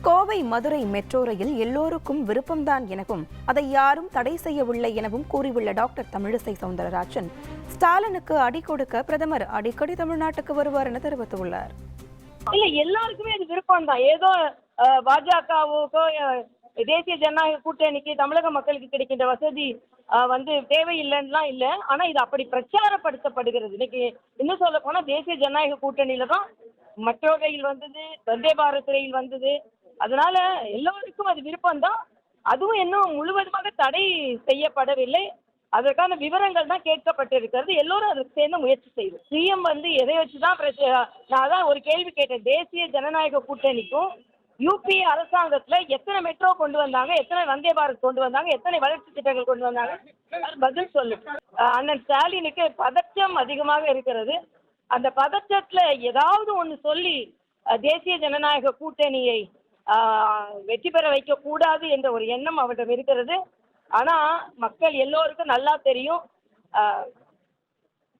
Kovai Madurai metro rail எல்லோருக்கும் விருப்பம்தான் எனவும் அதை யாரும் தடை செய்யவில்லை எனவும் கூறியுள்ள டாக்டர் தமிழிசை சவுந்தரராஜன் ஸ்டாலினுக்கு அடி கொடுக்க பிரதமர் அடிக்கடி தமிழ்நாட்டுக்கு வருவார் என தெரிவித்துள்ளார். இல்ல எல்லாருக்குமே அது விருப்பம் தான் ஏதோ பாஜகவுக்கோ தேசிய ஜனநாயக கூட்டணிக்கு தமிழக மக்களுக்கு கிடைக்கின்ற வசதி அஹ், வந்து தேவையில்லைன்னா இல்ல. ஆனா இது அப்படி பிரச்சாரப்படுத்தப்படுகிறது. இன்னைக்கு இன்னும் சொல்ல போனா தேசிய ஜனநாயக கூட்டணியில தான் மெட்ரோ ரயில் வந்தது வந்தே பாரத் ரயில் வந்தது அதனால எல்லோருக்கும் அது விருப்பம் தான் அதுவும் இன்னும் முழுவதுமாக தடை செய்யப்படவில்லை. அதற்கான விவரங்கள் தான் கேட்கப்பட்டிருக்கிறது. எல்லோரும் அதுக்கு சேர்ந்து முயற்சி செய்வது சிஎம் வந்து எதை வச்சு தான் பிரச்ச- நான் அதான் ஒரு கேள்வி கேட்டேன். தேசிய ஜனநாயக கூட்டணிக்கும் யூபிஏ அரசாங்கத்தில் எத்தனை மெட்ரோ கொண்டு வந்தாங்க எத்தனை வந்தே பாரத் கொண்டு வந்தாங்க எத்தனை வளர்ச்சி திட்டங்கள் கொண்டு வந்தாங்க? பதில் சொல்லு. அண்ணன் ஸ்டாலினுக்கு பதற்றம் அதிகமாக இருக்கிறது. அந்த பதற்றத்தில் ஏதாவது ஒன்று சொல்லி தேசிய ஜனநாயக கூட்டணியை வெற்றி பெற வைக்க கூடாது என்ற ஒரு எண்ணம் அவரிடம் இருக்கிறது. ஆனா மக்கள் எல்லோருக்கும் நல்லா தெரியும்.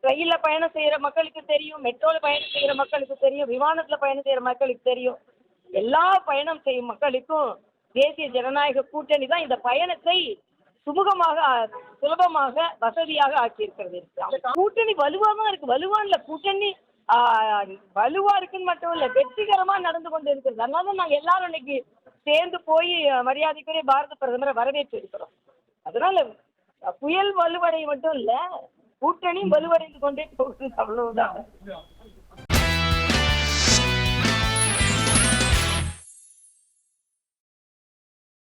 ரயிலில் பயணம் செய்யற மக்களுக்கு தெரியும் மெட்ரோல பயணம் செய்யற மக்களுக்கு தெரியும் விமானத்துல பயணம் செய்யற மக்களுக்கு தெரியும். எல்லா பயணம் செய்யும் மக்களுக்கும் தேசிய ஜனநாயக கூட்டணி தான் இந்த பயணத்தை சுமூகமாக சுலபமாக வசதியாக ஆக்கியிருக்கிறது. கூட்டணி வலுவா தான் இருக்கு. வலுவா கூட்டணி வலுவா இருக்குன்னு மட்டும் இல்ல வெற்றிகரமா நடந்து கொண்டு இருக்கிறது. அதனால தான் நாங்க எல்லாரும் இன்னைக்கு சேர்ந்து போய் மரியாதைக்குரிய பாரத பிரதமரை வரவேற்று இருக்கிறோம். அதனால புயல் வலுவடை மட்டும் இல்ல கூட்டணி வலுவடைந்து கொண்டே போகுது அவ்வளவுதான்.